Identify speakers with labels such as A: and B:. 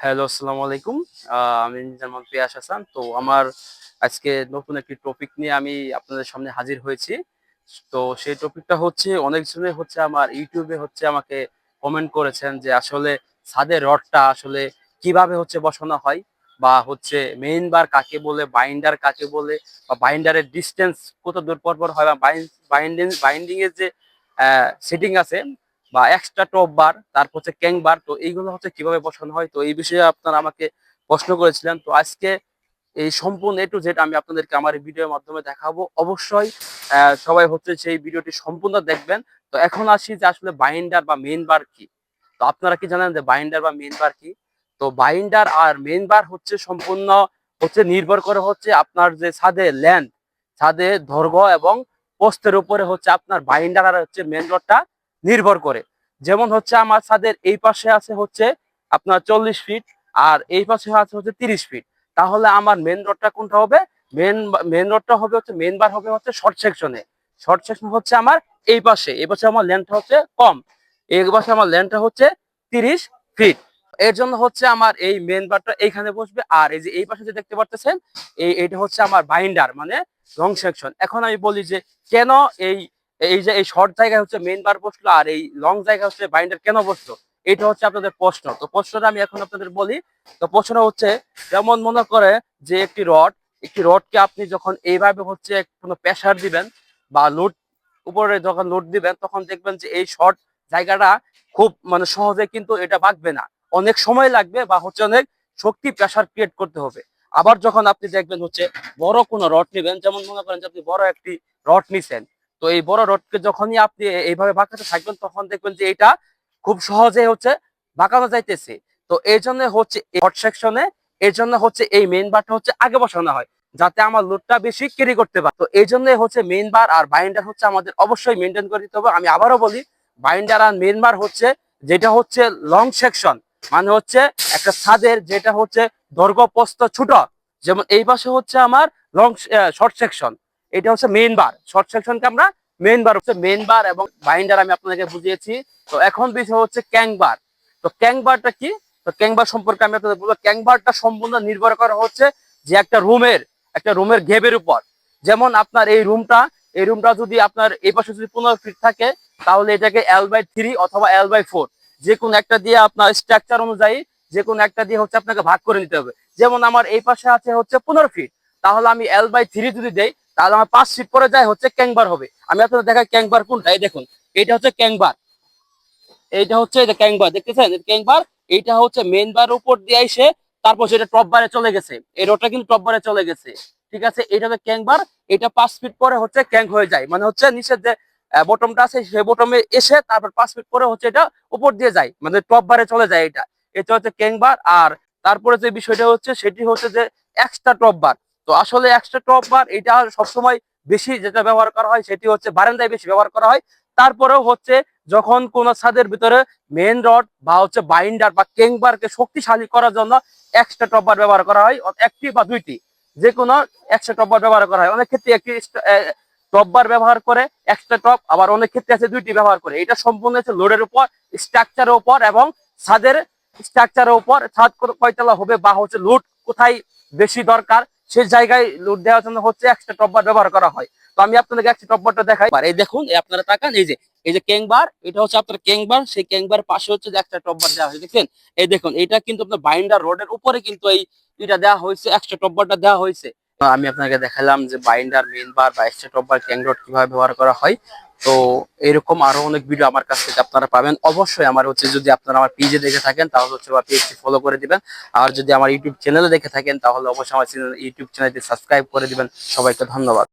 A: Hello আসসালামু আলাইকুম। আমি জামান পিয়াস হাসান। তো আমার আজকে নতুন একটি টপিক নিয়ে আমি আপনাদের সামনে হাজির হয়েছি। তো সেই টপিকটা হচ্ছে অনেক অনেকজনে হচ্ছে আমার ইউটিউবে হচ্ছে আমাকে কমেন্ট করেছেন যে আসলে ছাদের রডটা আসলে কীভাবে হচ্ছে বসানো হয় বা হচ্ছে মেইন বার কাকে বলে বাইন্ডার কাকে বলে, বা বাইন্ডারের ডিস্টেন্স কত দূর পর হয় বা বাইন্ডিং বাইন্ডিং এর যে সেটিং আছে বা এক্সট্রা টপ বার তারপর হচ্ছে ক্যাং বার তো এইগুলো হচ্ছে কীভাবে বসানো হয়? তো এই বিষয়ে আপনারা আমাকে প্রশ্ন করেছিলেন। তো আজকে এই সম্পূর্ণ এ টু জেড আমি আপনাদেরকে আমার এই ভিডিওর মাধ্যমে দেখাবো। অবশ্যই সবাই হচ্ছে সেই ভিডিওটি সম্পূর্ণ দেখবেন। তো এখন আসি যে আসলে বাইন্ডার বা মেইন বার কি। তো আপনারা কি জানেন যে বাইন্ডার বা মেইন বার কি? তো বাইন্ডার আর মেইন বার হচ্ছে সম্পূর্ণ হচ্ছে নির্ভর করে হচ্ছে আপনার যে ছাদে ল্যান্ড ছাদে দৈর্ঘ্য এবং পোস্টের উপরে হচ্ছে আপনার বাইন্ডার আর হচ্ছে মেন রডটা নির্ভর করে। যেমন হচ্ছে আমার ছাদের এই পাশে আছে হচ্ছে আপনার চল্লিশ ফিট আর এই পাশে আছে হচ্ছে তিরিশ ফিট তাহলে আমার মেন রডটা কোনটা হবে? মেন মেন রডটা হবে হচ্ছে মেন বার হবে হচ্ছে শর্ট সেকশনে শর্ট সেকশন হচ্ছে আমার এই পাশে। এই পাশে আমার লেন্থটা হচ্ছে কম। এই পাশে আমার লেন্থটা হচ্ছে তিরিশ ফিট এর জন্য হচ্ছে আমার এই মেন বারটা এইখানে বসবে। আর এই যে এই পাশে যে দেখতে পারতেছেন, এই এটা হচ্ছে আমার বাইন্ডার মানে লং সেকশন এখন আমি বলি যে কেন এই এই যে এই শর্ট জায়গায় হচ্ছে মেন বার বসল আর এই লং জায়গায় হচ্ছে বাইন্ডার কেন বসল? এটা হচ্ছে আপনাদের প্রশ্ন। তো প্রশ্নটা আমি এখন আপনাদের বলি। তো প্রশ্ন হচ্ছে, যেমন মনে করে যে একটি রড একটি রডকে আপনি যখন এইভাবে হচ্ছে কোনো প্রেসার দিবেন বা লোড উপরে যখন লোড দিবেন, তখন দেখবেন যে এই শর্ট জায়গাটা খুব মানে সহজে কিন্তু এটা বাঁকবে না। অনেক সময় লাগবে বা হচ্ছে অনেক শক্তি প্রেসার ক্রিয়েট করতে হবে। আবার যখন আপনি দেখবেন হচ্ছে বড় কোনো রড নেবেন, যেমন মনে করেন যে আপনি বড় একটি রড নিছেন তো এই বড় রডকে যখনই আপনি এইভাবে বাঁকাতে থাকবেন, তখন দেখবেন যে এটা খুব সহজে হচ্ছে বাঁকানো যাইতেছে। তো এই জন্য হচ্ছে হট সেকশনে এর জন্য হচ্ছে এই মেইন বারটা হচ্ছে আগে বসানো হয়, যাতে আমার লোডটা বেশি ক্যারি করতে পারে। তো এই জন্য হচ্ছে মেইন বার আর বাইন্ডার হচ্ছে আমাদের অবশ্যই মেনটেন করে দিতে হবে। আমি আবারও বলি বাইন্ডার আর মেইন বার হচ্ছে যেটা হচ্ছে লং সেকশন মানে হচ্ছে একটা ছাদের যেটা হচ্ছে দৈর্ঘ্য প্রস্থ ছোট। যেমন এই পাশে হচ্ছে আমার লং শর্ট সেকশন এটা হচ্ছে মেন বার শর্ট সেকশনকে আমরা মেইন বার হচ্ছে মেইন বার এবং বাইন্ডার আমি আপনাদেরকে বুঝিয়েছি। তো এখন বিষয় হচ্ছে ক্যাং বার। তো ক্যাং বারটা কি? তো ক্যাং বার সম্পর্কে আমি আপনাদের বলব, ক্যাং বারটা সম্পূর্ণ নির্ভর করা হচ্ছে যে একটা রুমের একটা রুমের ঘেবের উপর। যেমন আপনার এই রুমটা এই রুমটা যদি আপনার এই পাশে যদি পনেরো ফিট থাকে, তাহলে এটাকে এল বাই থ্রি অথবা এল বাই ফোর যে কোনো একটা দিয়ে আপনার স্ট্রাকচার অনুযায়ী যে কোনো একটা দিয়ে হচ্ছে আপনাকে ভাগ করে নিতে হবে। যেমন আমার এই পাশে আছে হচ্ছে পনেরো ফিট তাহলে আমি এল বাই থ্রি যদি দেই তাহলে আমার পাঁচ ফিট পরে যায় হচ্ছে ক্যাংবার হবে। আমি আপনাদের দেখাই ক্যাংবার কোনটা। এই দেখুন এটা হচ্ছে ক্যাংবার। এইটা হচ্ছে ক্যাংবার, দেখতেছেন? ক্যাংবার, এইটা হচ্ছে মেন বার উপর দিয়ে এসে তারপর সেটা টপ বারে চলে গেছে। এই রোডটা কিন্তু টপ বারে চলে গেছে। ঠিক আছে? এটা হচ্ছে ক্যাংবার এটা পাঁচ ফিট পরে হচ্ছে ক্যাং হয়ে যায়। মানে হচ্ছে নিচের যে বটমটা আছে, সেই বটমে এসে তারপর পাঁচ ফিট পরে হচ্ছে এটা উপর দিয়ে যায়। মানে টপ বারে চলে যায় এটা এটা হচ্ছে ক্যাংবার আর তারপরে যে বিষয়টা হচ্ছে, সেটি হচ্ছে যে এক্সট্রা টপ বার তো আসলে এক্সট্রা টপ বার এটা সবসময় বেশি যেটা ব্যবহার করা হয় সেটি হচ্ছে বারান্দায় বেশি ব্যবহার করা হয়। তারপরেও হচ্ছে যখন কোন ছাদের ভিতরে মেন রড বা হচ্ছে বাইন্ডার বা কেংবারকে শক্তিশালী করার জন্য এক্সট্রা টপ বার ব্যবহার করা হয়, একটি বা দুইটি যে কোনো এক্সট্রা টপ বার ব্যবহার করা হয়। অনেক ক্ষেত্রে একটি টপ বার ব্যবহার করে এক্সট্রা টপ আবার অনেক ক্ষেত্রে আছে দুইটি ব্যবহার করে। এটা সম্পূর্ণ হচ্ছে লোডের উপর স্ট্রাকচারের উপর এবং ছাদের স্ট্রাকচারের উপর ছাদ কয়তলা হবে বা হচ্ছে লোড কোথায় বেশি দরকার সেই জায়গায় লোড দেওয়ার জন্য হচ্ছে একটা টপবার ব্যবহার করা হয়। তো আমি আপনাদেরকে একটা টপবারটা দেখাই। এই দেখুন আপনারা তাকান, এই যে এই যে ক্যাংবার এটা হচ্ছে আপনার ক্যাংবার সেই কেংবার পাশে হচ্ছে যে একটা টপবার দেওয়া হয়েছে, দেখছেন? এই দেখুন, এটা কিন্তু আপনার বাইন্ডার রোডের উপরে কিন্তু এই এটা দেওয়া হয়েছে একটা টপবারটা দেওয়া হয়েছে। আমি আপনাকে দেখালাম যে বাইন্ডার মেন বার বা স্টেটপ বা বার ক্যাং রড কীভাবে ব্যবহার করা হয়। তো এরকম আরও অনেক ভিডিও আমার কাছ থেকে আপনারা পাবেন। অবশ্যই আমার হচ্ছে যদি আপনারা আমার পেজে দেখে থাকেন, তাহলে হচ্ছে বা পেজটি ফলো করে দিবেন। আর যদি আমার ইউটিউব চ্যানেলে দেখে থাকেন, তাহলে অবশ্যই আমার ইউটিউব চ্যানেলটি সাবস্ক্রাইব করে দিবেন। সবাইকে ধন্যবাদ।